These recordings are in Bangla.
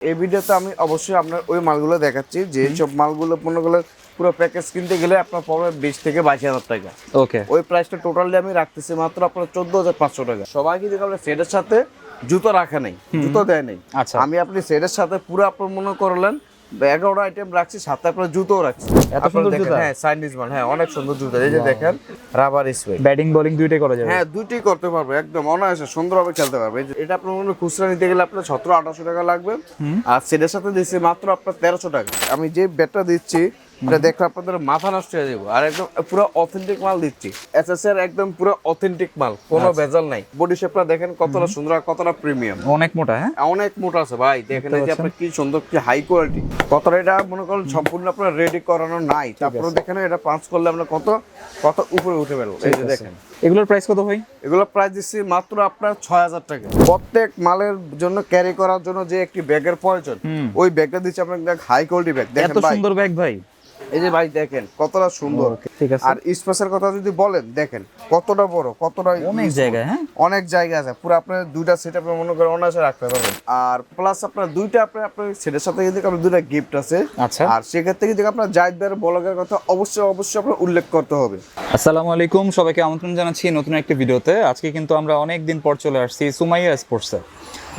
এই ভিডিওতে আমি অবশ্যই আপনার ওই মালগুলো দেখাচ্ছি যে সব মালগুলো পণ্যগুলো পুরো প্যাকেজ কিনতে গেলে আপনার পড়বে বিশ থেকে বাইশ হাজার টাকা। ওকে। ওই প্রাইসটা টোটালি আমি রাখতেছি মাত্র আপনার চোদ্দ হাজার পাঁচশো টাকা। সবাই কিন্তু আপনার সেটের সাথে জুতো রাখা নেই জুতো দেয় নেই। আচ্ছা। আমি আপনি সেটের সাথে পুরো আপনার মনে করলেন এগারোটা আইটেম রাখছি সাথে আপনার জুতোও রাখছি এত সুন্দর জুতো? হ্যাঁ চাইনিজ মাল হ্যাঁ অনেক সুন্দর জুতো। এই যে দেখেন রাবার স্প্রে ব্যাটিং বোলিং দুইটাই করা যাবে? হ্যাঁ দুইটাই করতে পারবে একদম অনায়াসে সুন্দরভাবে খেলতে পারবে। এটা আপনার মনে খুচরা নিতে গেলে আপনার সতেরো আঠারোশো টাকা লাগবে। আর সেটার সাথে দিচ্ছি মাত্র আপনার তেরোশো টাকা। আমি যে ব্যাটটা দিচ্ছি এটা দেখলে আপনাদের মাথা নষ্ট হয়ে যাব। আর একদম পুরো অথেন্টিক মাল দিচ্ছি। এসএস এর একদম পুরো অথেন্টিক মাল কোনো ভেজাল নাই। বডি শেপটা দেখেন কতটা সুন্দর আর কতটা প্রিমিয়াম অনেক মোটা হ্যাঁ? অনেক মোটা আছে ভাই দেখেন এই যে আপনার কি সুন্দর কি হাই কোয়ালিটি কতটা এটা মনে করেন সম্পূর্ণ আপনার রেডি করানো নাই। তারপরে দেখেন এটা পাঁচ করলে আমরা কত কত উপরে উঠে বেরো এই যে দেখেন। এগুলোর প্রাইস কত ভাই? এগুলো প্রাইস দিচ্ছি মাত্র আপনার ছয় হাজার টাকা। প্রত্যেক মালের জন্য ক্যারি করার জন্য যে একটি ব্যাগের প্রয়োজন ওই ব্যাগটা দিচ্ছি আপনার হাই কোয়ালিটি ব্যাগ দেখেন সুন্দর ব্যাগ ভাই। এই যে ভাই দেখেন কতটা সুন্দর। ঠিক আছে। আর স্পেসের কথা যদি বলেন দেখেন কতটা বড় কতটা অনেক জায়গায় হ্যাঁ? অনেক জায়গা আছে। পুরো আপনার দুইটা সেট আপনি মনে করেন অনায়াসে রাখতে পারবেন। আর প্লাস আপনার দুইটা আপনার আপনার সেটের সাথে কিন্তু আপনার দুইটা গিফট আছে। আচ্ছা। আর সেক্ষেত্রে কিন্তু আপনার জাহিদ ভাইয়ের ব্লগের কথা অবশ্যই অবশ্যই আপনার উল্লেখ করতে হবে। আসসালামু আলাইকুম সবাইকে আমন্ত্রণ জানাচ্ছি নতুন একটি ভিডিওতে। আজকে কিন্তু আমরা অনেক দিন পর চলে আসছি সুমাইয়া স্পোর্টসে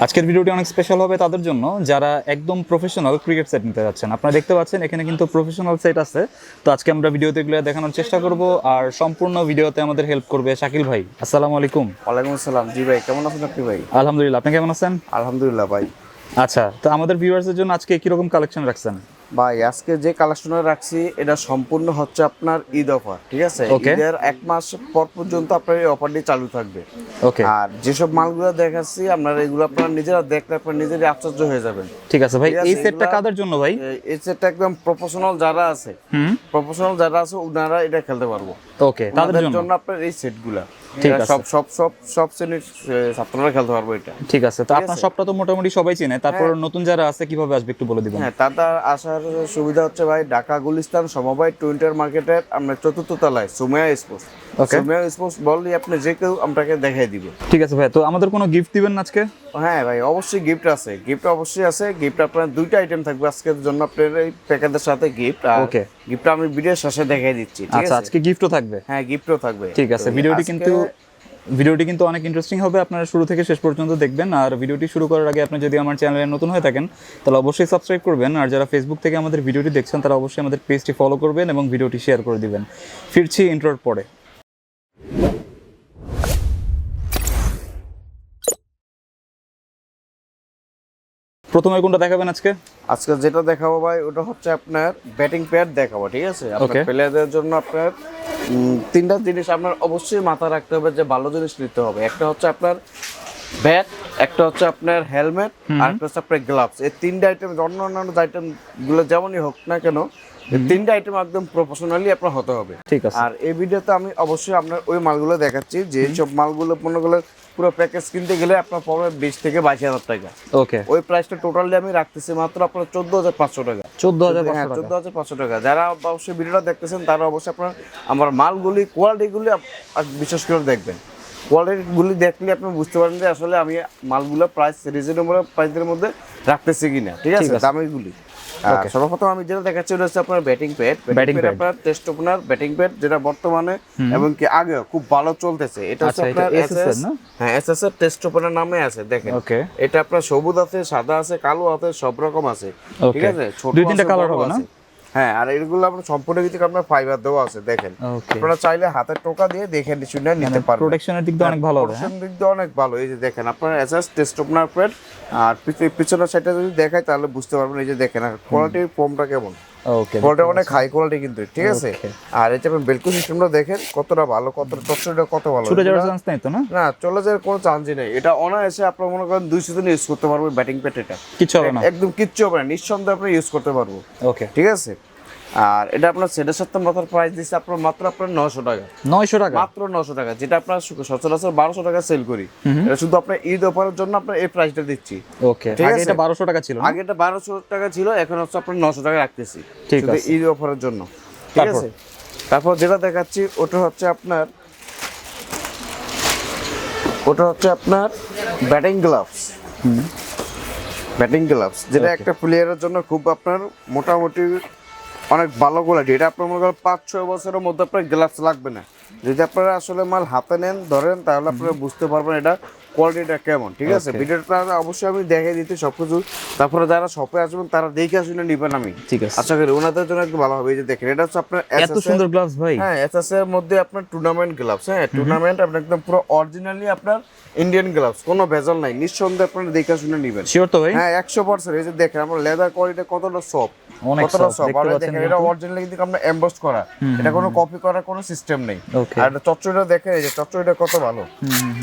আজকের ভিডিওটি অনেক স্পেশাল হবে তাদের জন্য যারা একদম প্রফেশনাল ক্রিকেট সেট নিতে যাচ্ছেন। আপনারা দেখতে পাচ্ছেন এখানে কিন্তু প্রফেশনাল সেট আছে। তো আজকে আমরা ভিডিওতে এগুলো দেখানোর চেষ্টা করব আর সম্পূর্ণ ভিডিওতে আমাদের হেল্প করবে শাকিল ভাই। আসসালামু আলাইকুম। ওয়ালাইকুম আসসালাম। জি ভাই কেমন আছেন আপনি ভাই? আলহামদুলিল্লাহ আপনি কেমন আছেন? আলহামদুলিল্লাহ ভাই। আচ্ছা তো আমাদের ভিউয়ার্সের জন্য আজকে কীরকম কালেকশন রাখছেন? ভাই আজকে যে কালেকশনটা রাখছি এটা সম্পূর্ণ হচ্ছে আপনার ঈদ অফার ঠিক আছে? ঈদের এক মাস পর পর্যন্ত আপনার এই অফারটি চালু থাকবে। ওকে আর যেসব মালগুলো দেখাচ্ছি আপনারা এগুলো আপনারা নিজেরা দেখলে আপনার নিজেরই আশ্চর্য হয়ে যাবেন। ঠিক আছে ভাই এই সেটটা কাদের জন্য ভাই? এই- সেটটা একদম প্রফেশনাল যারা আছে হুম। প্রফেশনাল যারা আছে ওনারা এটা খেলতে পারব। ওকে তাদের জন্য? আপনার এই সেটগুলা ঠিক আছে। সব সব সব সব শ্রেণির ছাত্ররা খেলতে পারব এটা। ঠিক আছে তো আপনার সবটা তো মোটামুটি সবাই চেনে। তারপর নতুন যারা আছে কীভাবে আসবে একটু বলে দিবেন? হ্যাঁ তাতে আসার সুবিধা হচ্ছে ভাই ঢাকা গুলিস্তান সমবায় টুইন্টার মার্কেটের আমরা চতুর্থ তলায় সুমিয়া স্পোর্টস। বললে আপনি যে কেউ আপনাকে দেখাই দিবে। ঠিক আছে ভাই তো আমাদের কোনো গিফট দিবেন আজকে? হ্যাঁ ভাই অবশ্যই গিফট আছে। গিফট অবশ্যই আছে। গিফট আপনার দুইটা আইটেম থাকবে আজকের জন্য আপনার এই প্যাকেজের সাথে গিফট আর আমি ভিডিওর শেষে দেখাই দিচ্ছি আচ্ছা আজকে গিফটও থাকবে? হ্যাঁ গিফটও থাকবে। ঠিক আছে ভিডিওটি কিন্তু ভিডিওটি কিন্তু অনেক ইন্টারেস্টিং হবে আপনারা শুরু থেকে শেষ পর্যন্ত দেখবেন। আর ভিডিওটি শুরু করার আগে আপনি যদি আমার চ্যানেলে নতুন হয়ে থাকেন তাহলে অবশ্যই সাবস্ক্রাইব করবেন। আর যারা ফেসবুক থেকে আমাদের ভিডিওটি দেখছেন তারা অবশ্যই আমাদের পেজটি ফলো করবেন এবং ভিডিওটি শেয়ার করে দিবেন। ফিরছি ইন্ট্রোর পরে। প্রথমে কোনটা দেখাবেন আজকে? আজকে যেটা দেখাবো ভাই ওটা হচ্ছে আপনার ব্যাটিং প্যাড দেখাবো ঠিক আছে? আপনার প্লেয়ারদের জন্য আপনার তিনটা জিনিস আপনার অবশ্যই মাথায় রাখতে হবে যে ভালো জিনিস নিতে হবে। একটা হচ্ছে আপনার ব্যাট একটা হচ্ছে আপনার হেলমেট আর একটা হচ্ছে আপনার গ্লাভস এই তিনটা আইটেম অন্য অন্যান্য আইটেমগুলো যেমনই হোক না কেন তিনটা আইটেম একদম প্রফেশনালি আপনার হতে হবে। ঠিক আছে। আর এই ভিডিওতে আমি অবশ্যই আপনার ওই মালগুলো দেখাচ্ছি যে সব মালগুলো পণ্যগুলো পুরো প্যাকেজ কিনতে গেলে আপনার পড়বে বিশ থেকে বাইশ হাজার টাকা। ওকে ওই প্রাইসটা টোটালি আমি রাখতেছি মাত্র আপনার চোদ্দ হাজার পাঁচশো টাকা। চোদ্দ হাজার হ্যাঁ চোদ্দ হাজার পাঁচশো টাকা। যারা অবশ্যই ভিডিওটা দেখতেছেন তারা অবশ্যই আপনার আমার মালগুলি কোয়ালিটিগুলি বিশেষ করে দেখবেন। কোয়ালিটিগুলি দেখলে আপনি বুঝতে পারেন যে আসলে আমি মালগুলো প্রাইস রিজনেবল প্রাইসের মধ্যে রাখতেছি কিনা। ঠিক আছে। দামিগুলি। সর্বপ্রথম আমি যেটা দেখাচ্ছি হচ্ছে আপনার ব্যাটিং প্যাড ব্যাটিং প্যাড আপনার টেস্ট ওপেনার ব্যাটিং প্যাড যেটা বর্তমানে এবং কি আগে খুব ভালো চলতেছে। এটা হচ্ছে আচ্ছা, আপনার এসএস হ্যাঁ এসএস এর টেস্ট ওপেনার নামে আছে দেখেন। ওকে এটা আপনার সবুজ আছে সাদা আছে কালো আছে সব রকম আছে। ঠিক আছে? ছোট দুই তিনটা কালার হবে না? হ্যাঁ আর এগুলো আপনার সম্পূর্ণ কিছু আপনার ফাইবার দেওয়া আছে দেখেন। আপনারা চাইলে হাতের টোকা দিয়ে দেখে শুনে নিতে পারবেন। প্রোটেকশনের দিক দিয়ে অনেক ভালো হ্যাঁ? প্রোটেকশন দিক দিয়ে অনেক ভালো। এই যে দেখেন আপনার এসএস টেস্ট ওপেনার প্যাড আর পিছনের সাইডটা যদি দেখায় তাহলে বুঝতে পারবেন এই যে দেখেন আর কোয়ালিটির ফোমটা কেমন? ওকে কোয়ালিটি অনেক হাই কোয়ালিটি কিন্তু ঠিক আছে? আর এই যে আপনি বেলকো সিস্টেমটা দেখেন কতটা ভালো কতটা কত ভালো। ছুটে যাওয়ার চান্স নেই তো না? না চলে যাওয়ার কোনো চান্সই নেই। এটা অনায়াসে আপনার মনে করেন দুই সিজন ইউজ করতে পারব ব্যাটিং প্যাড এটা। কিচ্ছু হবে না। একদম কিচ্ছু হবে না নিঃসন্দেহে আপনি ইউজ করতে পারব। ওকে ঠিক আছে? আর এটা আপনার সেটের সাথে মাথার প্রাইস দিচ্ছে আপনার মাত্র আপনার নশো টাকা। নয়শো টাকা? মাত্র নশো টাকা যেটা আপনার সচরাচর বারোশো টাকা সেল করি। এটা শুধু আপনার ঈদ অফারের জন্য আপনার এই প্রাইসটা দিচ্ছি। ওকে ঠিক আগে আছে? এটা বারোশো টাকা ছিল আগে এটা বারোশো টাকা ছিল এখন হচ্ছে আপনার নশো টাকা রাখতেছি। ঠিক আছে। ঈদ অফারের জন্য। ঠিক আছে? তারপর যেটা দেখাচ্ছি ওটা হচ্ছে আপনার ওটা হচ্ছে আপনার ব্যাটিং গ্লাভস ব্যাটিং গ্লাভস যেটা একটা প্লেয়ারের জন্য খুব আপনার মোটামুটি অনেক ভালো কোয়ালিটি এটা আপনার মনে করেন পাঁচ ছয় বছরের মধ্যে আপনার গ্লাভস লাগবে না। যদি আপনারা আসলে মাল হাতে নেন ধরেন তাহলে আপনারা বুঝতে পারবেন এটা কোয়ালিটিটা কেমন ঠিক আছে? ভিডিওটা অবশ্যই আমি দেখে দিতে সব কিছু তারপরে যারা শপে আসবেন তারা দেখে আসলে নিবেন আমি। ঠিক আছে। আশা করি ওনাদের জন্য একটু ভালো হবে। এই যে দেখেন এটা হচ্ছে আপনার এত সুন্দর গ্লাভস ভাই। হ্যাঁ এসএস এর মধ্যে আপনার টুর্নামেন্ট গ্লাভস হ্যাঁ টুর্নামেন্ট আপনার একদম পুরো অরিজিনালি আপনার ইন্ডিয়ান গ্লাভস কোনো ভেজাল নাই। নিঃসন্দেহে আপনারা দেখে শুনে নেবেন। শিওর তো ভাই। হ্যাঁ একশো পার্সেন্ট এই যে দেখেন আমার লেদার কোয়ালিটি কতটা সফট অনেক দেখেন এটা অরিজিনালি কিন্তু আমরা এমবস করা। এটা কোনো কপি করার কোনো সিস্টেম নেই। Okay. আর চচ্চড়িটা দেখেন এই যে চচ্চড়িটা কত ভালো।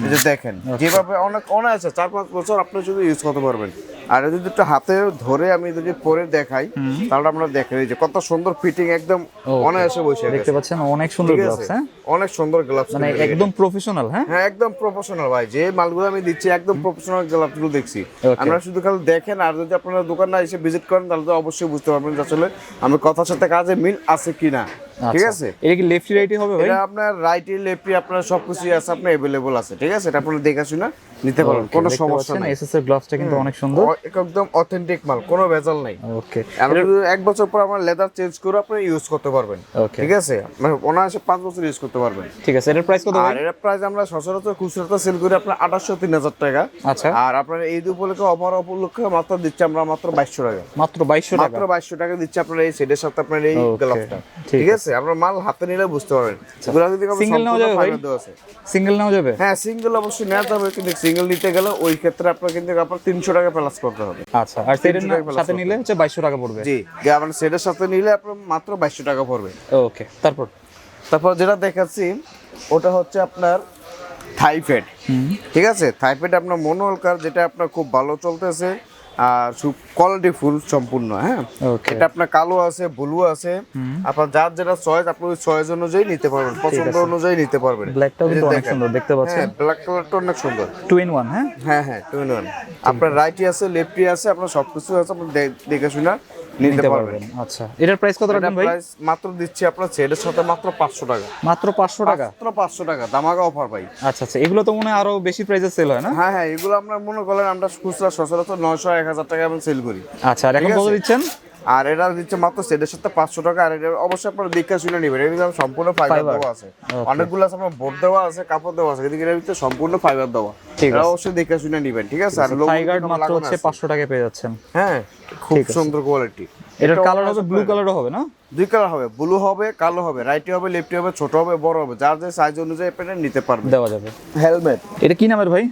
এই যে দেখেন যেভাবে অনেক অনায়াসে চার পাঁচ বছর আপনি যদি ইউজ করতে পারবেন। আর এটা যদি একটু হাতে ধরে আমি যদি পরে দেখাই তাহলে আমরা দেখেন এই যে কত সুন্দর ফিটিং একদম অনায়াসে বসে দেখতে গেছে পাচ্ছেন অনেক সুন্দর ঠিক গ্লাভস আছে হ্যাঁ অনেক সুন্দর গ্লাভস মানে একদম প্রফেশনাল হ্যাঁ হ্যাঁ একদম প্রফেশনাল ভাই যে মালগুলো আমি দিচ্ছি একদম প্রফেশনাল গ্লাভসগুলো দেখছি Okay. আমরা শুধু খালি দেখেন আর যদি আপনারা দোকানে এসে ভিজিট করেন তাহলে তো অবশ্যই বুঝতে পারবেন যে আসলে আমি কথার সাথে কাজে মিল আছে কিনা ঠিক আচ্ছা। আছে এটা কি লেফটি রাইটই হবে ভাই এটা আপনার রাইটি লেফটি আপনার সবকিছুই আছে আপনার अवेलेबल আছে ঠিক আছে এটা আপনারা দেখে শুনে নিতে পারেন কোনো সমস্যা নাই। এসএসএর গ্লাভসটা কিন্তু অনেক সুন্দর। একদম অথেন্টিক মাল কোনো ভেজাল নাই। ওকে এক বছর পর আমরা লেদার চেঞ্জ করে আপনি ইউজ করতে পারবেন। ওকে ঠিক আছে? মানে অনায়াসে পাঁচ বছর ইউজ করতে পারবেন। ঠিক আছে এটার প্রাইস কত আর এর প্রাইস আমরা সচরাচর খুচরাতে সেল করি আপনার আঠাশশো তিন হাজার টাকা। আচ্ছা। আর আপনার এই উপলক্ষে অফার উপলক্ষে মাত্র দিচ্ছি আমরা মাত্র বাইশশো টাকা। মাত্র 2200 টাকা? মাত্র বাইশশো টাকা দিচ্ছি আপনার এই সেটের সাথে আপনার এই গ্লাভসটা ঠিক আছে। আপনার মাল হাতে নিলে বুঝতে পারবেন। কোনো Single নেওয়া যাবে। সিঙ্গেল নাও যাবে? হ্যাঁ সিঙ্গেল অবশ্যই নেওয়া যাবে কিন্তু সিঙ্গেল নিতে গেলে ওই ক্ষেত্রে আপনার কিন্তু আপনার তিনশো টাকা প্লাস করতে হবে। আচ্ছা আর সেটের 300 টাকা plus সাথে নিলে হচ্ছে বাইশশো টাকা পড়বে। জি আপনার সেটের সাথে নিলে আপনার মাত্র বাইশশো টাকা পড়বে। ওকে তারপর? তারপর যেটা দেখাচ্ছি ওটা হচ্ছে আপনার থাইফেড ঠিক আছে? থাইফেড আপনার মনোহলকার যেটা আপনার খুব ভালো চলতেছে। আর কোয়ালিটি ফুল সম্পূর্ণ হ্যাঁ? এটা আপনার কালো আছে ব্লু আছে। আপনার যার যেটা চয়েস আপনি ওই চয়েস অনুযায়ী নিতে পারবেন পছন্দ অনুযায়ী নিতে পারবেন। ব্ল্যাকটাও কিন্তু অনেক সুন্দর দেখতে পাচ্ছেন? হ্যাঁ ব্ল্যাক কালারটা অনেক সুন্দর। টু ইন ওয়ান হ্যাঁ? হ্যাঁ হ্যাঁ টু ইন ওয়ান আপনার রাইটি আছে লেফটি আছে আপনার সবকিছু আছে আপনি দেখে শুনে নিতে পারবেন। আচ্ছা। এটার প্রাইস কত রাখবেন ভাই? প্রাইস মাত্র দিচ্ছি আপনার সেটের সাথে মাত্র পাঁচশো টাকা। মাত্র 500 টাকা? মাত্র পাঁচশো টাকা দামাকা অফার ভাই। আচ্ছা আচ্ছা এগুলো তো মনে হয় আরও বেশি প্রাইসে সেল হয় না? হ্যাঁ হ্যাঁ এগুলো আমরা মনে করেন আমরা খুচরা সচরাচর নয়শো এক হাজার টাকা এবং সেল করি। আচ্ছা আর এখন কত দিচ্ছেন? আর এটা দিচ্ছে মাত্র সেটের সাথে পাঁচশো টাকা আর এটা অবশ্যই আপনারা দেখে শুনে নেবেন। এটা কিন্তু সম্পূর্ণ ফাইবার. দেওয়া আছে। অনেকগুলো আছে আপনার বোর্ড দেওয়া আছে কাপড় দেওয়া আছে কিন্তু এটার ভিতরে সম্পূর্ণ ফাইবার দেওয়া। ঠিক আছে। অবশ্যই দেখে শুনে নেবেন ঠিক আছে? আর কিন্তু মাত্র হচ্ছে। 500 টাকায় পেয়ে যাচ্ছেন। হ্যাঁ খুব সুন্দর কোয়ালিটি এটার কালার হবে ব্লু কালারও হবে না? দুই কালার হবে ব্লু হবে কালো হবে রাইটি হবে লেফটি হবে ছোট হবে বড় হবে যার যে সাইজ অনুযায়ী আপনি নিতে পারবেন। দেওয়া যাবে। হেলমেট এটা কি নামের ভাই?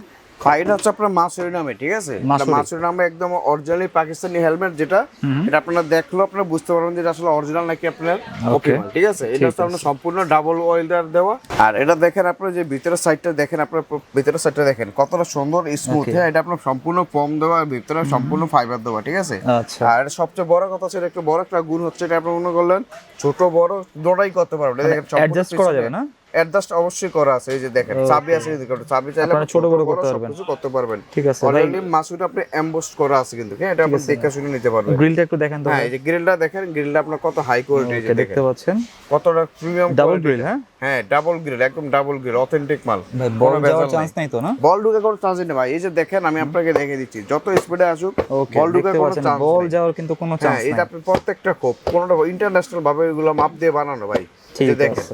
ফাইট হচ্ছে আপনার মাসুরি নামে ঠিক আছে? মাসুরি। নামে একদম অরিজিনালি পাকিস্তানি হেলমেট যেটা এটা আপনারা দেখল আপনারা বুঝতে পারবেন যে আসলে অরিজিনাল নাকি আপনার ওকে ঠিক আছে? এটা হচ্ছে আপনার সম্পূর্ণ ডাবল ওয়েল্ডার দেওয়া। আর এটা দেখেন আপনার যে ভিতরের সাইডটা দেখেন আপনার ভিতরের সাইডটা দেখেন কতটা সুন্দর স্মুথ হ্যাঁ এটা আপনার সম্পূর্ণ ফর্ম দেওয়া আর ভিতরে সম্পূর্ণ ফাইবার দেওয়া ঠিক আছে? আচ্ছা। আর এটা সবচেয়ে বড় কথা সেটা একটু বড় একটা গুণ হচ্ছে এটা আপনি মনে করলেন ছোট বড় দুটোই করতে পারবেন। এটা অ্যাডজাস্ট করা যাবে না? অ্যাডজাস্ট অবশ্যই করা আছে এই যে দেখেন চাবি আছে চাবি চাইলে আপনি ছোট বড় করতে পারবেন। সবকিছু করতে পারবেন। ঠিক আছে, ভাই। অলরেডি মাসুটা আপনি করা আছে কিন্তু হ্যাঁ এটা আপনি দেখে শুনে নিতে পারবেন। গ্রিলটা একটু দেখেন তো হ্যাঁ এই যে গ্রিলটা দেখেন গ্রিলটা আপনার কত হাই কোয়ালিটি ওকে দেখতে পাচ্ছেন? কতটা প্রিমিয়াম ডাবল গ্রিল হ্যাঁ? হ্যাঁ ডাবল গ্রিল একদম ডাবল গ্রিল অথেন্টিক মাল। ভাই বল যাওয়ার চান্স নাই। তো না? বল ঢুকে কোনো চান্স নেই ভাই। এই যে দেখেন আমি আপনাকে দেখে দিচ্ছি যত স্পিডে আসুক বল ঢুকে কোনো চান্স বল যাওয়ার কিন্তু কোনো হ্যাঁ চান্স এটা নাই। আপনি প্রত্যেকটা কোপ কোনোটা ইন্টারন্যাশনাল ভাবে এগুলো মাপ দিয়ে বানানো ভাই। এই ঠিক আছে।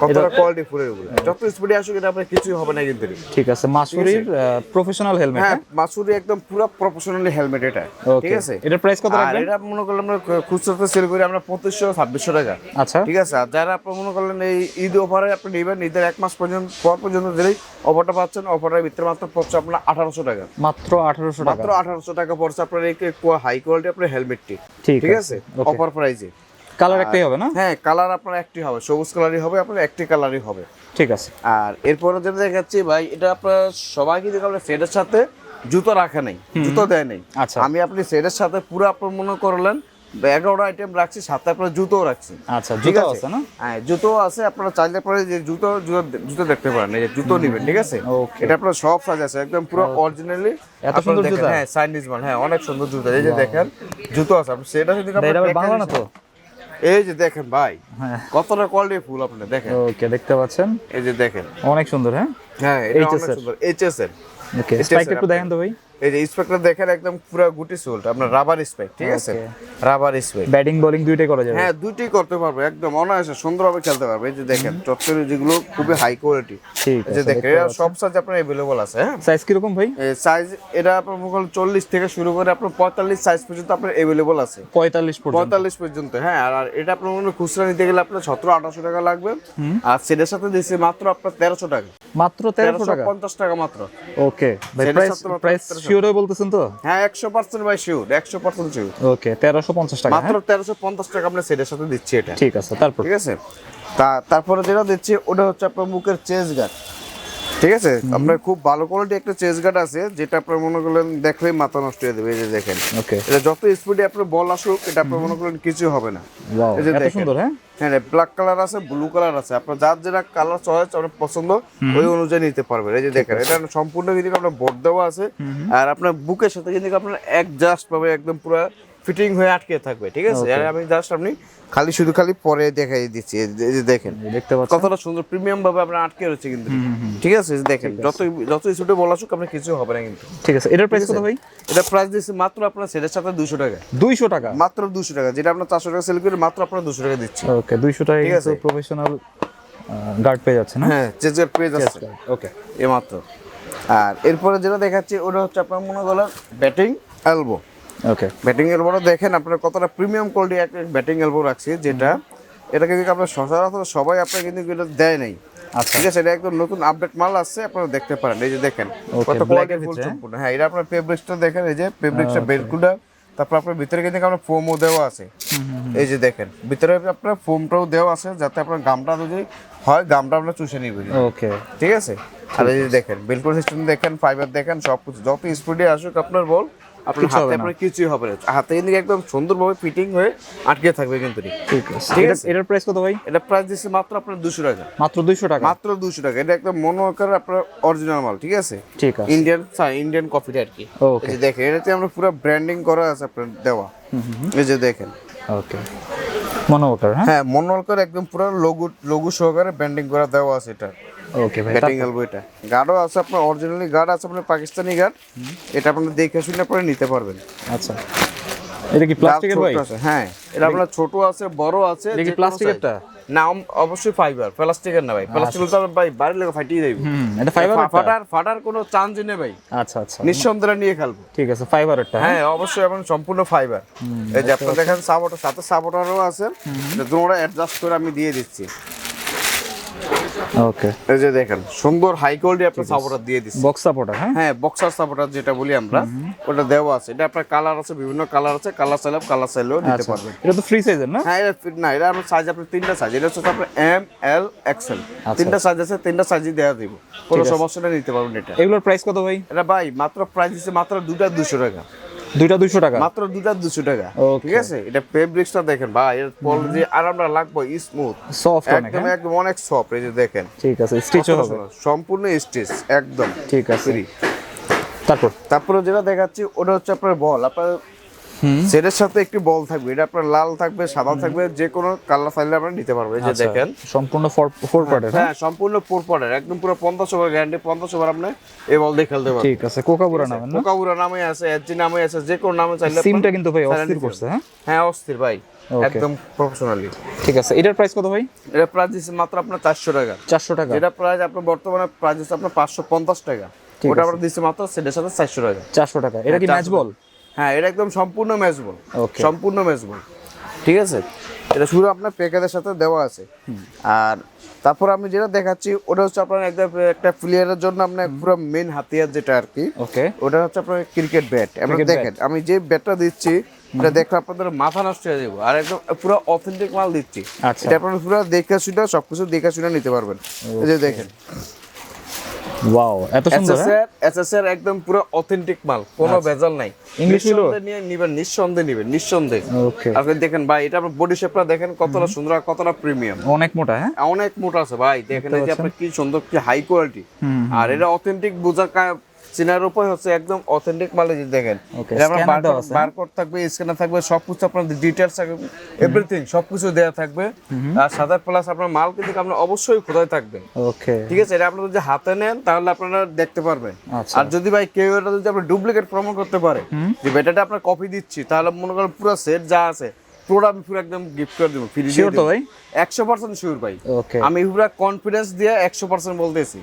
কতটা কোয়ালিটি ফুলের এগুলো যত স্পিডে আসুক এটা আপনার কিছুই হবে না কিন্তু ঠিক আছে মাসুরির প্রফেশনাল হেলমেট হ্যাঁ মাসুরি একদম পুরো প্রফেশনালি হেলমেট এটা। ঠিক আছে? এটার প্রাইস কত রাখবেন? এটা মনে করলে আমরা খুচরাতে সেল করি আমরা পঁচিশশো ছাব্বিশশো টাকা। আচ্ছা। ঠিক আছে? আর যারা আপনি মনে করলেন এই ঈদ অফারে আপনি নেবেন ঈদের এক মাস পর্যন্ত পর পর্যন্ত দিলেই অফারটা পাচ্ছেন। অফারের ভিতরে মাত্র পড়ছে আপনার আঠারোশো টাকা। মাত্র 1800 টাকা। মাত্র আঠারোশো টাকা পড়ছে আপনার এই হাই কোয়ালিটি আপনার হেলমেটটি ঠিক আছে। অফার প্রাইজে কালার একটাই হবে না? হ্যাঁ কালার আপনার একটি হবে সবুজ কালারই হবে আপনার একটি কালারই হবে। ঠিক আছে। আর এরপরে যেটা দেখাচ্ছি ভাই এটা আপনার সবাই কিন্তু আপনার সেটের সাথে জুতো রাখা নেই জুতো দেয় নেই। আচ্ছা। আমি আপনি সেটের সাথে পুরো আপনার মনে করলেন এগারোটা আইটেম রাখছি সাথে আপনার জুতোও রাখছি। আচ্ছা জুতো আছে? না? হ্যাঁ জুতো আছে আপনারা চাইলে পরে যে জুতো জুতো জুতো দেখতে পারেন এই যে জুতো নেবেন ঠিক আছে? এটা আপনার সব সাইজ আছে একদম পুরো অরিজিনালি এত সুন্দর জুতা? হ্যাঁ চাইনিজ মাল হ্যাঁ অনেক সুন্দর জুতো এই যে দেখেন জুতো আছে আপনি সেটা যদি বাংলা না তো? এই যে দেখেন ভাই হ্যাঁ। কতটা কোয়ালিটি ফুল আপনি দেখেন। ওকে দেখতে পাচ্ছেন? এই যে দেখেন। অনেক সুন্দর হ্যাঁ? হ্যাঁ এটা অনেক এর। সুন্দর এইচএস এর। ওকে স্পাইক একটু দেখেন তো ভাই। এই যে স্পেকটা দেখেন একদম পুরো গুটি সোল্ড আপনার রাবার স্পেক ঠিক আছে? রাবার স্পেক ব্যাটিং বোলিং দুইটাই করা যাবে? হ্যাঁ দুইটাই করতে পারবে একদম অনায়াসে সুন্দরভাবে খেলতে পারবে। এই যে দেখেন চত্বরের যেগুলো খুবই হাই কোয়ালিটি ঠিক আছে দেখেন এরা সব সাইজ আপনার অ্যাভেলেবল আছে হ্যাঁ? সাইজ কীরকম ভাই? সাইজ এটা আপনার করেন চল্লিশ থেকে শুরু করে আপনার পঁয়তাল্লিশ সাইজ পর্যন্ত আপনার অ্যাভেলেবল আছে। পঁয়তাল্লিশ পর্যন্ত। পঁয়তাল্লিশ পর্যন্ত হ্যাঁ আর এটা আপনার মনে খুচরা নিতে গেলে আপনার সতেরো আঠাশো টাকা লাগবে। আর সেটার সাথে দিচ্ছে মাত্র আপনার তেরোশো টাকা। মাত্র তেরোশো তেরোশো টাকা পঞ্চাশ টাকা মাত্র। ওকে ভাই প্রাইস প্রাইস 1300 শিওরে বলতেছেন তো? হ্যাঁ একশো পার্সেন্ট বাই শিওর একশো পার্সেন্ট শিওর ওকে তেরোশো পঞ্চাশ টাকা মাত্র হ্যাঁ? তেরোশো পঞ্চাশ টাকা আপনার সেটার সাথে দিচ্ছি এটা। ঠিক আছে তারপর? ঠিক আছে? তা তারপরে যেটা দিচ্ছি ওটা হচ্ছে আপনার মুখের চেস গার্ড ঠিক আছে? আপনার খুব ভালো কোয়ালিটি একটা চেস গার্ড আছে যেটা আপনার মনে করলেন দেখলেই মাথা নষ্ট হয়ে দেবে এই যে দেখেন। ওকে। এটা যত স্পিডে আপনার বল আসুক এটা আপনার মনে করলেন কিছু হবে না। এই যে দেখেন। সুন্দর হ্যাঁ? হ্যাঁ ব্ল্যাক কালার আছে ব্লু কালার আছে। আপনার যার যেটা কালার চয়েস আপনার পছন্দ ওই অনুযায়ী নিতে পারবেন। এই যে দেখেন এটা সম্পূর্ণ কিন্তু আপনার বোর্ড দেওয়া আছে। আর আপনার বুকের সাথে কিন্তু আপনার এক জাস্ট পাবে একদম পুরো ফিটিং হয়ে আটকে থাকবে ঠিক আছে? আর আমি জাস্ট আপনি খালি শুধু খালি পরে দেখাই দিচ্ছি এই যে- দেখেন। দেখতে পাচ্ছেন? কতটা সুন্দর প্রিমিয়াম ভাবে আপনার আটকে রয়েছে কিন্তু। ঠিক আছে এই যে দেখেন যত যত স্টুডে বলা আসুক আপনার কিছু হবে না কিন্তু। ঠিক আছে এটার প্রাইস কত ভাই? এটা প্রাইস দিচ্ছে মাত্র আপনার সেটের সাথে দুশো টাকা। দুইশো টাকা? মাত্র দুশো টাকা যেটা আপনার চারশো টাকা সেল করে মাত্র আপনার দুশো টাকা দিচ্ছি। ওকে দুইশো টাকা ঠিক কিন্তু আছে। প্রফেশনাল গার্ড পেয়ে যাচ্ছে না? হ্যাঁ চেজের পেয়ে যাচ্ছে। ওকে এমাত্র আর এরপরে যেটা দেখাচ্ছি ওটা হচ্ছে আপনার মনে করেন ব্যাটিং এলবো ওকে ব্যাটিং এলবোটা দেখেন আপনার কতটা প্রিমিয়াম কোয়ালিটি একটা ব্যাটিং এলবো রাখছি যেটা এটা কিন্তু আপনার সচরাচর সবাই আপনার কিন্তু এটা দেয় নাই। আচ্ছা। ঠিক আছে এটা একদম নতুন আপডেট মাল আসছে আপনারা দেখতে পারেন। এই যে দেখেন কত কোয়ালিটি ফুল হ্যাঁ? সম্পূর্ণ। হ্যাঁ এটা আপনার ফেব্রিক্সটা দেখেন এই যে ফেব্রিক্সটা বেলকুডা তারপর আপনার ভিতরে কিন্তু আপনার ফোমও দেওয়া আছে। এই যে দেখেন ভিতরে আপনার ফোমটাও দেওয়া আছে যাতে আপনার গামটা যদি হয় গামটা আপনার চুষে নিবে ওকে ঠিক আছে? আর এই যে দেখেন বেলকুল সিস্টেম দেখেন ফাইবার দেখেন সব কিছু যত স্পিডে আসুক আপনার বল আপনার হাতে আপনার কিছুই হবে না। হাতে কিন্তু একদম সুন্দরভাবে ফিটিং হয়ে আটকে থাকবে কিন্তু ঠিক আছে। এটার- প্রাইস কত ভাই? এটা প্রাইস দিচ্ছে মাত্র আপনার দুশো টাকা। মাত্র দুইশো টাকা? মাত্র দুশো টাকা। এটা একদম মনে আকার আপনার অরিজিনাল মাল ঠিক আছে? ঠিক আছে। ইন্ডিয়ান ইন্ডিয়ান কফিটা আর কি। যে দেখেন এটাতে আমরা পুরো ব্র্যান্ডিং করা আছে আপনার দেওয়া। এই যে দেখেন। ওকে মনোওয়াটার হ্যাঁ? হ্যাঁ মনোয়ালকার একদম পুরো লোগো লোগো সহকারে ব্র্যান্ডিং করা দেওয়া আছে এটা ওকে ভাই ব্যাটিং এলবো এটা। গার্ডও আছে আপনার অরিজিনালি গার্ড আছে আপনার পাকিস্তানি গার্ড এটা আপনার দেখে শুনে পরে নিতে পারবেন। আচ্ছা। এটা কি প্লাস্টিকের ভাই? হ্যাঁ। এটা আপনার ছোট আছে বড় আছে এটা কি প্লাস্টিকেরটা? না অবশ্যই ফাইবার প্লাস্টিকের না ভাই। প্লাস্টিক তো ভাই বাইরে লেগে ফাটিয়ে দেবে। এটা ফাইবার ফাটার ফাটার কোনো চান্সই নেই ভাই। আচ্ছা আচ্ছা। নিঃসন্দেহে নিয়ে খেলব। ঠিক আছে ফাইবারেরটা হ্যাঁ? অবশ্যই এবং সম্পূর্ণ ফাইবার এই যে আপনার দেখেন সাপোর্টার সাথে সাপোর্টারও আছে। অ্যাডজাস্ট করে আমি দিয়ে দিচ্ছি। ওকে এই যে দেখেন সুন্দর হাই কোয়ালিটি আপনার সাপোর্টার দিয়ে দিচ্ছি বক্স সাপোর্টার হ্যাঁ? হ্যাঁ বক্সার সাপোর্টার যেটা বলি আমরা ওটা দেওয়া আছে। এটা আপনার কালার আছে বিভিন্ন কালার আছে কালার চাইলে কালার চাইলেও নিতে আচ্ছা। পারবেন। এটা তো ফ্রি সাইজের না? হ্যাঁ এটা না এটা আপনার সাইজ আপনার তিনটা সাইজ এটা হচ্ছে আপনার এম এল এক্সেল তিনটা সাইজ আছে তিনটা সাইজই দেওয়া দিব। কোনো সমস্যা নিতে পারবেন এটা। এগুলোর প্রাইস কত ভাই? এটা ভাই মাত্র প্রাইস দিচ্ছে মাত্র দুটা দুশো টাকা। দুইটা দুইশো টাকা। মাত্র দুটা দুশো টাকা। ঠিক আছে? এটা ফেব্রিক্সটা দেখেন ভাই এর পল যে আরামটা লাগবে স্মুথ সফট একদম হ্যাঁ? একদম অনেক সফট এই যে দেখেন। ঠিক আছে স্টিচও হবে। সম্পূর্ণ স্টিচ একদম। ঠিক আছে। তারপর? তারপরে যেটা দেখাচ্ছি ওটা হচ্ছে আপনার বল আপনার সেটার সাথে একটি বল থাকবে। এটা আপনার লাল থাকবে সাদা থাকবে যে কোনো কালার চাইলে আপনারা নিতে পারবেন। যে আচ্ছা, দেখেন। সম্পূর্ণ ফোর পার্টের হ্যাঁ হ্যাঁ? সম্পূর্ণ ফোর পরের একদম পুরো পঞ্চাশ ওভার গ্যারান্টি পঞ্চাশ ওভার আপনি এই বল দিয়ে খেলতে পারবেন। ঠিক আছে কোকাবুরা নামেন না? পোকাউরা নামে আছে এসজি নামে আছে যে কোনো নামে চাইলে সিমটা কিন্তু ভাই অস্থির করছে হ্যাঁ? হ্যাঁ অস্থির ভাই একদম প্রফেশনালি ঠিক আছে এটার প্রাইস কত ভাই? এটা প্রাইস দিচ্ছে মাত্র আপনার চারশো টাকা। চারশো টাকা। এটা প্রাইস আপনার বর্তমানে প্রাইস দিচ্ছে আপনার পাঁচশো পঞ্চাশ টাকা। ওটা। আমরা দিচ্ছি মাত্র সেটার সাথে চারশো টাকা। চারশো টাকা। এটা কি ম্যাচ বল হ্যাঁ এটা একদম সম্পূর্ণ ম্যাচ বল সম্পূর্ণ ম্যাচ বল ঠিক আছে? এটা শুধু আপনার প্যাকেজের সাথে দেওয়া আছে। আর তারপর আমি যেটা দেখাচ্ছি ওটা হচ্ছে আপনার একদম একটা প্লেয়ারের জন্য আপনার পুরো মেন হাতিয়ার যেটা আর কি ওকে ওটা হচ্ছে আপনার ক্রিকেট ব্যাট আপনারা Cricket দেখেন আমি যে ব্যাটটা দিচ্ছি এটা দেখলে আপনাদের মাথা নষ্ট হয়ে যাব। আর একদম পুরো অথেন্টিক মাল দিচ্ছি। আচ্ছা। এটা আপনারা পুরো দেখে শুনে সবকিছু দেখে শুনে নিতে পারবেন। এই যে দেখেন। ওয়াও এত সুন্দর হ্যাঁ? এসএসআর এসএসআর একদম পুরো অথেন্টিক মাল কোনো ভেজাল নাই। ইংলিশ? নিয়ে নিবেন নিঃসন্দেহে নিবেন নিঃসন্দেহে। ওকে আপনি দেখেন ভাই এটা আপনার বডি শেপটা দেখেন কতটা সুন্দর আর কতটা প্রিমিয়াম অনেক মোটা হ্যাঁ? অনেক মোটা আছে ভাই দেখেন এই যে আপনার কি সুন্দর কি হাই কোয়ালিটি আর এটা অথেন্টিক বোঝার কা- চেনার উপায় হচ্ছে একদম অথেন্টিক মাল এই যে দেখেন? বারকোড থাকবে স্ক্যানার থাকবে সবকিছু আপনার ডিটেলস থাকবে এভরিথিং সবকিছু দেওয়া থাকবে। আর সাদা প্লাস আপনার মাল কিন্তু আপনার অবশ্যই খোদাই থাকবে ওকে ঠিক আছে এটা আপনারা যদি হাতে নেন তাহলে আপনারা দেখতে পারবেন। আচ্ছা। আর যদি ভাই কেউ এটা যদি আপনার ডুপ্লিকেট প্রমাণ করতে পারে যে বেটাটা আপনার কপি দিচ্ছি তাহলে মনে করেন পুরো সেট যা আছে পুরো আমি পুরো একদম গিফট করে দেবো ফ্রি তো ভাই? একশো পার্সেন্ট শিওর ভাই। ওকে আমি পুরো কনফিডেন্স দিয়ে একশো পার্সেন্ট বলতেছি।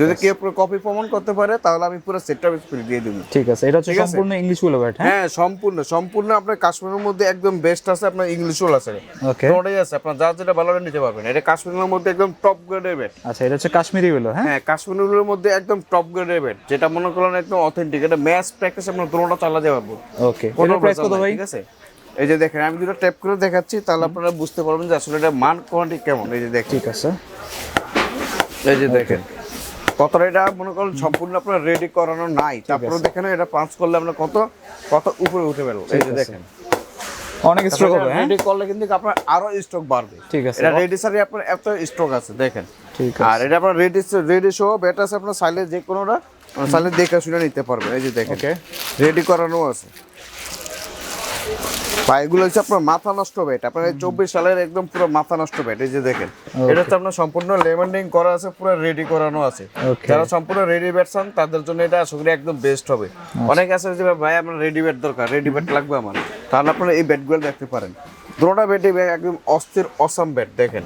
যদি। কেউ পুরো কপি প্রমাণ করতে পারে তাহলে আমি পুরো সেটটা ফ্রি দিয়ে দেবো। ঠিক আছে এটা হচ্ছে সম্পূর্ণ ইংলিশ উইলোভেট হ্যাঁ? হ্যাঁ সম্পূর্ণ সম্পূর্ণ আপনার কাশ্মীরের মধ্যে একদম বেস্ট আছে আপনার ইংলিশ ইংলিশও আছে। ওকে ওটাই আছে আপনার যা যেটা ভালো নিতে পারবেন। এটা কাশ্মীরের মধ্যে একদম টপ গ্রেডের বেড আচ্ছা এটা হচ্ছে কাশ্মীরি উইলো হ্যাঁ? হ্যাঁ কাশ্মীরের মধ্যে একদম টপ গ্রেডের বেড যেটা মনে করেন একদম অথেন্টিক এটা ম্যাচ প্র্যাকটিস আপনার দোনোটা চালাতে পারব। ওকে কোনো প্রাইস কত ভাই? ঠিক আছে? এই যে দেখেন আমি দুটো ট্যাপ করে দেখাচ্ছি তাহলে আপনারা বুঝতে পারবেন যে আসলে এটা মান কোয়ালিটি কেমন। এই যে দেখেন। ঠিক আছে। এই যে দেখেন। কতটা এটা? মনে করেন সম্পূর্ণ আপনার রেডি করানো নাই। তারপরে দেখেন এটা পাঁচ করলে আমরা কত কত উপরে উঠে বেরো এই যে দেখেন। অনেক স্ট্রোক হবে হ্যাঁ? রেডি করলে কিন্তু আপনার আরও স্টক বাড়বে। ঠিক আছে। এটা রেডি সারি আপনার এত স্টক আছে দেখেন। ঠিক আছে। আর এটা আপনার রেডি রেডি সহ ব্যাট আছে আপনার সাইলে যে কোনোটা সাইলে দেখে শুনে নিতে পারবেন। এই যে দেখেন। রেডি করানো আছে। এগুলো হচ্ছে আপনার মাথা নষ্ট ব্যাট আপনার চব্বিশ সালের একদম পুরো মাথা নষ্ট ব্যাট এই যে দেখেন। এটা হচ্ছে আপনার সম্পূর্ণ লেমন্ডিং করা আছে পুরো রেডি করানো আছে। যারা সম্পূর্ণ রেডি চান তাদের জন্য এটা আসলে একদম বেস্ট হবে। আচ্ছা। অনেক আছে যে ভাই আমার রেডি ব্যাট দরকার রেডি ব্যাট লাগবে আমার। তাহলে আপনারা এই ব্যাটগুলো দেখতে পারেন। দুটোটা ব্যাটই একদম অস্থির অসাম ব্যাট দেখেন।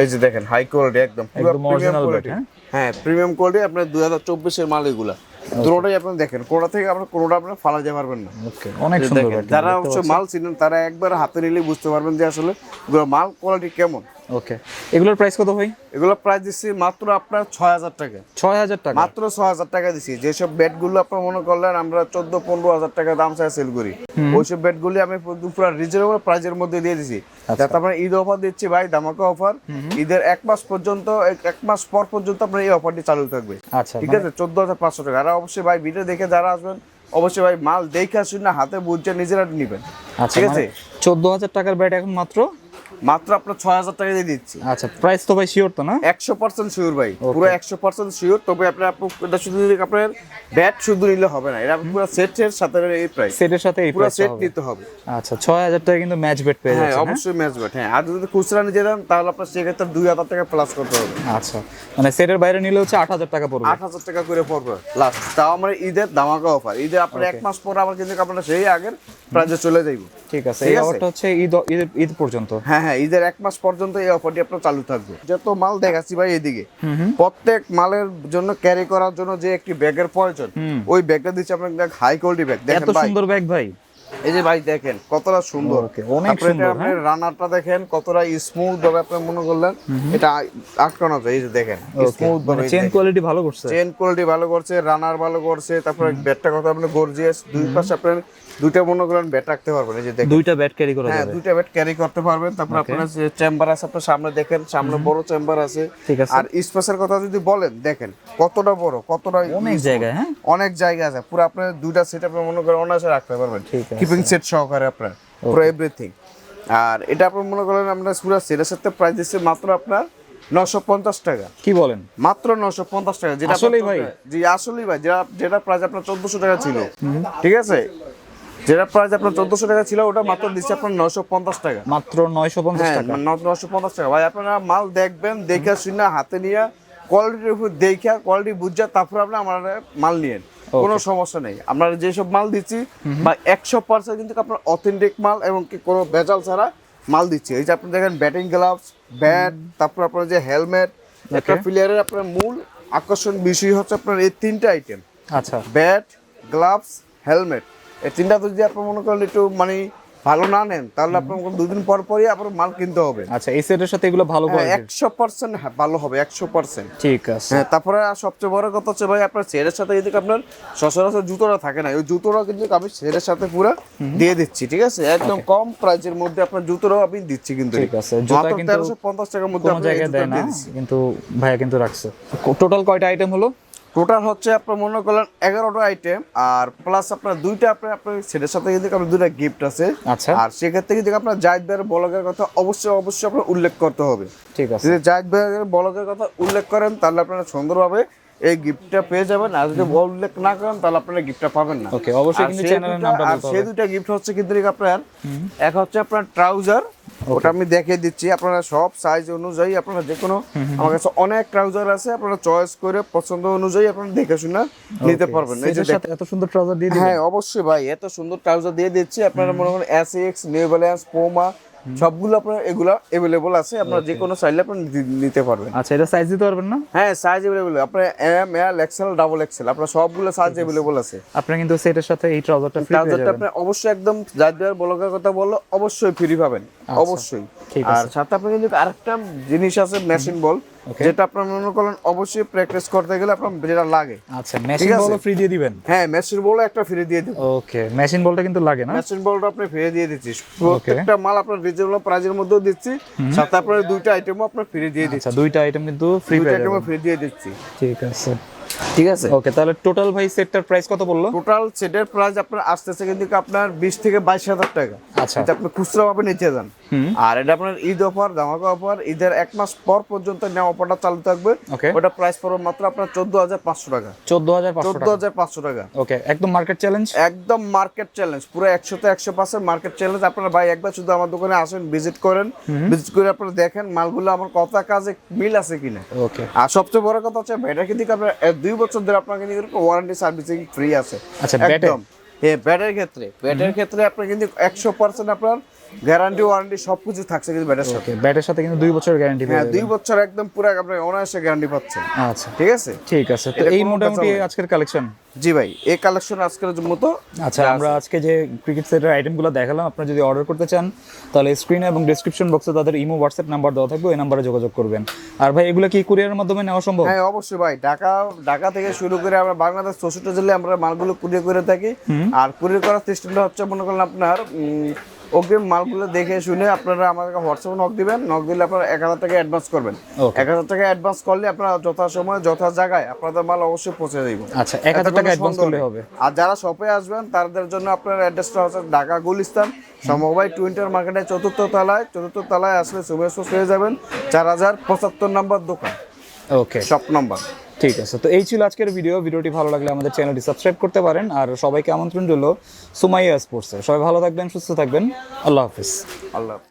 এই যে দেখেন হাই কোয়ালিটি একদম পুরো প্রিমিয়াম কোয়ালিটি হ্যাঁ? হ্যাঁ প্রিমিয়াম কোয়ালিটি আপনার দুই হাজার চব্বিশের মাল এগুলা। দুটোটাই আপনি দেখেন। কোনটা থেকে আপনার কোনোটা আপনি ফালা যেতে পারবেন না। অনেক সুন্দর দেখেন, যারা হচ্ছে মাল চিনেন তারা একবার হাতে নিলে বুঝতে পারবেন যে আসলে মাল কোয়ালিটি কেমন। ওকে এগুলোর প্রাইস কত ভাই? এগুলো প্রাইস দিচ্ছি মাত্র আপনার ছয় হাজার টাকা। ছয় হাজার টাকা। মাত্র ছ হাজার টাকা দিছি। যেসব আপনার মনে করলেন আমরা চোদ্দ পনেরো হাজার টাকা দাম চাই সেল করি। ওইসব আমি পুরো- রিজনেবল প্রাইজের মধ্যে দিয়ে দিছি। যাতে আপনার ঈদ অফার দিচ্ছি ভাই দামাকা অফার ঈদের এক মাস পর্যন্ত এক- মাস পর পর্যন্ত আপনার এই অফারটি চালু থাকবে। আচ্ছা ঠিক আছে? চোদ্দ হাজার পাঁচশো টাকা। আর অবশ্যই ভাই ভিডিও দেখে যারা আসবেন অবশ্যই ভাই মাল দেখে আসুন না হাতে বুঝছে নিজেরা নিবেন। আচ্ছা ঠিক আছে? চোদ্দ হাজার টাকার ব্যাট এখন মাত্র মাত্র আপনার ছয় হাজার টাকা দিয়ে দিচ্ছি। আচ্ছা প্রাইস তো ভাই শিওর তো না? একশো পার্সেন্ট শিওর ভাই পুরো একশো পার্সেন্ট শিওর তবে আপনার এটা শুধু আপনার ব্যাট শুধু নিলে হবে না এটা পুরো সেটের সাথে এই প্রাইস সেটের সাথে এই পুরো সেট নিতে হবে। আচ্ছা ছয় হাজার টাকা কিন্তু ম্যাচ বেট পেয়ে হ্যাঁ যাচ্ছে হ্যাঁ? অবশ্যই ম্যাচ ব্যাট হ্যাঁ। আর যদি খুচরা নিতে দেন তাহলে আপনার সেক্ষেত্রে দুই হাজার টাকা প্লাস করতে হবে। আচ্ছা মানে সেটের বাইরে নিলে হচ্ছে আট হাজার টাকা পড়বে। আট হাজার টাকা করে পড়বে লাস্ট তাও আমার ঈদের দামাকা অফার ঈদে আপনার এক মাস পর আবার কিন্তু আপনার সেই আগের প্রাইজে চলে যাইব। ঠিক আছে এই অফারটা হচ্ছে ঈদ ঈদ ঈদ পর্যন্ত। হ্যাঁ হ্যাঁ ঈদের এক মাস পর্যন্ত এই অফারটি আপনার চালু থাকবে। যত মাল দেখাচ্ছি ভাই এদিকে প্রত্যেক মালের জন্য ক্যারি করার জন্য যে একটি ব্যাগের প্রয়োজন ওই ব্যাগটা দিচ্ছে আপনার হাই কোয়ালিটি ব্যাগ দেখেন এত ভাই। সুন্দর ব্যাগ ভাই। এই যে ভাই দেখেন কতটা সুন্দর। অনেক সুন্দর, আপনি রানারটা দেখেন কতটা স্মুথ ভাবে আপনি মনে করলেন। এটা আটকানো যায় এই যে দেখেন স্মুথ ভাবে চেন কোয়ালিটি ভালো করছে। চেন কোয়ালিটি ভালো করছে রানার ভালো করছে তারপরে ব্যাটটা কত আপনি গর্জিয়াস দুই পাশে আপনার দুইটা মনে করেন ব্যাট রাখতে পারবেন এই যে দেখেন। দুইটা ব্যাট ক্যারি করা হ্যাঁ দুইটা ব্যাট ক্যারি করতে পারবেন। তারপর আপনার যে চেম্বার আছে আপনার সামনে দেখেন সামনে বড় চেম্বার আছে। ঠিক আছে। আর স্পেসের কথা যদি বলেন দেখেন কতটা বড় কতটা অনেক জায়গায় হ্যাঁ? অনেক জায়গা আছে। পুরো আপনার দুইটা সেট আপনি মনে করেন অনায়াসে রাখতে পারবেন। ঠিক আছে। কিপিং সেট সহকারে আপনার পুরো এভরিথিং আর এটা আপনার মনে করেন আমরা পুরো সেটের সাথে প্রাইস দিচ্ছি মাত্র আপনার নশো পঞ্চাশ টাকা। কি বলেন? মাত্র নশো পঞ্চাশ টাকা যেটা আসলেই ভাই? জি আসলেই ভাই। যেটা যেটা প্রাইস আপনার চোদ্দশো টাকা ছিল। ঠিক আছে? যেটা প্রাইস আপনার চোদ্দশো টাকা ছিল ওটা মাত্র দিচ্ছে আপনার নশো পঞ্চাশ টাকা। মাত্র নয়শো পঞ্চাশ হ্যাঁ টাকা। নশো পঞ্চাশ টাকা। ভাই আপনারা মাল দেখবেন দেখে শুনে হাতে নিয়ে কোয়ালিটির উপর দেখে কোয়ালিটি বুঝা তারপর আপনি আমার মাল নিয়েন। কোনো সমস্যা নেই। আমরা যেসব মাল দিচ্ছি বা একশো পার্সেন্ট কিন্তু আপনার অথেন্টিক মাল এবং কি কোনো ভেজাল ছাড়া মাল দিচ্ছি। এই যে আপনি দেখেন ব্যাটিং গ্লাভস ব্যাট তারপর আপনার যে হেলমেট একটা প্লেয়ারের আপনার মূল আকর্ষণ বিষয় হচ্ছে আপনার এই তিনটা আইটেম আচ্ছা। ব্যাট গ্লাভস হেলমেট এই তিনটা যদি আপনি মনে করেন একটু মানে ভালো না নেন তাহলে আপনার দুদিন পর পরই আপনার মাল কিনতে হবে। আচ্ছা এই সেটের সাথে এগুলো ভালো কোয়ালিটি একশো পার্সেন্ট ভালো হবে একশো পার্সেন্ট ঠিক আছে। হ্যাঁ তারপরে সবচেয়ে বড় কথা হচ্ছে ভাই আপনার ছেলের সাথে যদি আপনার সচরাচর জুতোটা থাকে না ওই জুতোটা কিন্তু আমি ছেলের সাথে পুরো দিয়ে দিচ্ছি ঠিক আছে? একদম কম প্রাইজের মধ্যে আপনার জুতোটাও আমি দিচ্ছি কিন্তু ঠিক আছে, জুতা কিন্তু তেরোশো পঞ্চাশ টাকার মধ্যে কোনো জায়গায় দেয় না কিন্তু ভাইয়া কিন্তু রাখছে। টোটাল কয়টা আইটেম হলো? টোটাল হচ্ছে আপনার মনে করলেন এগারোটা আইটেম আর প্লাস আপনার দুইটা আপনার আপনার ছেলের সাথে কিন্তু আপনার দুইটা গিফট আছে। আচ্ছা। আর সেক্ষেত্রে কিন্তু আপনার জাহিদ ভাইয়ের বলকের কথা অবশ্যই অবশ্যই আপনার উল্লেখ করতে হবে। ঠিক আছে। যদি জাহিদ ভাইয়ের বলকের কথা উল্লেখ করেন তাহলে আপনারা সুন্দরভাবে এই গিফটটা পেয়ে যাবেন। আর যদি উল্লেখ না করেন তাহলে আপনারা গিফটটা পাবেন না। ওকে অবশ্যই কিন্তু চ্যানেলের নামটা আর সেই হবে। দুইটা গিফট হচ্ছে কিন্তু আপনার এক হচ্ছে আপনার ট্রাউজার ওটা আমি দেখিয়ে দিচ্ছি। আপনারা সব সাইজ অনুযায়ী আপনারা যে কোনো আমার কাছে অনেক ট্রাউজার আছে আপনারা চয়েস করে পছন্দ অনুযায়ী আপনারা দেখে শুনে নিতে পারবেন। এই যে এত সুন্দর ট্রাউজার দিয়ে হ্যাঁ অবশ্যই ভাই এত সুন্দর ট্রাউজার দিয়ে দিচ্ছি। আপনারা মনে করেন S X New Balance Puma সবগুলো আপনার এগুলা अवेलेबल আছে আপনারা যে কোনো সাইজে আপনি নিতে পারবেন। আচ্ছা এটা সাইজ দিতে পারবেন না? হ্যাঁ সাইজ अवेलेबल আপনার M L XL double XL আপনার সবগুলো সাইজ अवेलेबल আছে। আপনি কিন্তু সেটের সাথে এই ট্রাউজারটা ফ্রি ট্রাউজারটা আপনি অবশ্যই একদম যার যার কথা বলল অবশ্যই ফ্রি পাবেন। অবশ্যই। আচ্ছা, আর সাথে আপনি কিন্তু আরেকটা জিনিস আছে মেশিন বল যেটা আপনার মনে করেন অবশ্যই প্র্যাকটিস করতে গেলে আপনার যেটা লাগে। আচ্ছা মেশিন বল ফ্রি দিয়ে দিবেন? হ্যাঁ মেশিন বল একটা ফ্রি দিয়ে দিব। ওকে মেশিন বলটা কিন্তু লাগে না? মেশিন বলটা আপনি ফ্রি দিয়ে দিচ্ছি। প্রত্যেকটা মাল আপনার রিজনেবল প্রাইজের মধ্যেও দিচ্ছি। সাথে আপনার দুইটা আইটেমও আপনার ফ্রি দিয়ে দিচ্ছি। আচ্ছা দুইটা আইটেম কিন্তু ফ্রি দুইটা আইটেম ফ্রি দিয়ে দিচ্ছি। ঠিক আছে। ঠিক আছে? ওকে তাহলে টোটাল ভাই সেটটার প্রাইস কত বলল? টোটাল সেটের প্রাইস আপনার আসতেছে কিন্তু আপনার বিশ থেকে বাইশ হাজার টাকা। আচ্ছা। এটা আপনি খুচরা ভাবে নিতে যান। আর এটা আপনার ঈদ অফার ধামাকা অফার ঈদের এক মাস পর পর্যন্ত নেওয়া অফারটা চালু থাকবে। ওটা প্রাইস পড়বে মাত্র আপনার চোদ্দ হাজার পাঁচশো টাকা। চোদ্দ হাজার চোদ্দ হাজার পাঁচশো টাকা। ওকে একদম মার্কেট চ্যালেঞ্জ একদম মার্কেট চ্যালেঞ্জ পুরো একশোতে একশো পার্সেন্ট মার্কেট চ্যালেঞ্জ আপনারা ভাই একবার শুধু আমার দোকানে আসেন ভিজিট করেন। ভিজিট করে আপনারা দেখেন মালগুলো আমার কথা কাজে মিল আছে কিনা। ওকে আর সবচেয়ে বড় কথা হচ্ছে ব্যাটারি কিন্তু আপনার দুই বছর ধরে আপনাকে কিন্তু ওয়ারেন্টি সার্ভিসিং ফ্রি আছে। আচ্ছা, ব্যাটারি? একদম। হ্যাঁ ব্যাটারির ক্ষেত্রে। ব্যাটারির ক্ষেত্রে আপনার কিন্তু একশো পার্সেন্ট আপনার গ্যারান্টি ওয়ারেন্টি সবকিছু থাকছে কিন্তু ব্যাটারির সাথে। ব্যাটের সাথে কিন্তু দুই বছরের গ্যারান্টি হ্যাঁ দুই বছর একদম পুরো আপনার অনায়াসে গ্যারান্টি পাচ্ছেন। আচ্ছা। ঠিক আছে? ঠিক আছে তো এই মোটামুটি আজকের কালেকশন জি ভাই এই কালেকশন আজকের মতো। আচ্ছা আমরা আজকে যে ক্রিকেট সেটের আইটেমগুলো দেখালাম আপনারা যদি অর্ডার করতে চান তাহলে স্ক্রিনে এবং ডিসক্রিপশন বক্সে তাদের ইমো হোয়াটসঅ্যাপ নাম্বার দেওয়া থাকবে ওই নাম্বারে যোগাযোগ করবেন। আর ভাই এগুলো কি কুরিয়ারের মাধ্যমে নেওয়া সম্ভব? হ্যাঁ অবশ্যই ভাই ঢাকা ঢাকা থেকে শুরু করে আমরা বাংলাদেশ চৌষট্টি জেলায় আমরা মালগুলো কুরিয়ার করে থাকি। আর কুরিয়ার করার সিস্টেমটা হচ্ছে মনে করলেন আপনার অগ্রিম মালগুলো দেখে শুনে আপনারা আমাকে হোয়াটসঅ্যাপে নক দিবেন নক দিলে আপনারা এক হাজার টাকা অ্যাডভান্স করবেন। এক হাজার টাকা অ্যাডভান্স করলে আপনারা যথা সময় যথা জায়গায় আপনাদের মাল অবশ্যই পৌঁছে যাইব আচ্ছা এক হাজার টাকা অ্যাডভান্স করলে হবে। আর যারা শপে আসবেন তাদের জন্য আপনার অ্যাড্রেসটা হচ্ছে ঢাকা গুলিস্তান সমবায় টুইন্টার মার্কেটের চতুর্থ তলায় চতুর্থ তলায় আসলে সুমেশ পেয়ে যাবেন চার হাজার পঁচাত্তর নম্বর দোকান। ওকে শপ নম্বর ঠিক আছে, তো এই ছিল আজকের ভিডিও ভিডিওটি ভালো লাগলে আমাদের চ্যানেলটি সাবস্ক্রাইব করতে পারেন। আর সবাইকে আমন্ত্রণ রইল সুমাইয়া স্পোর্টসে সবাই ভালো থাকবেন, সুস্থ থাকবেন। আল্লাহ হাফিজ। আল্লাহ।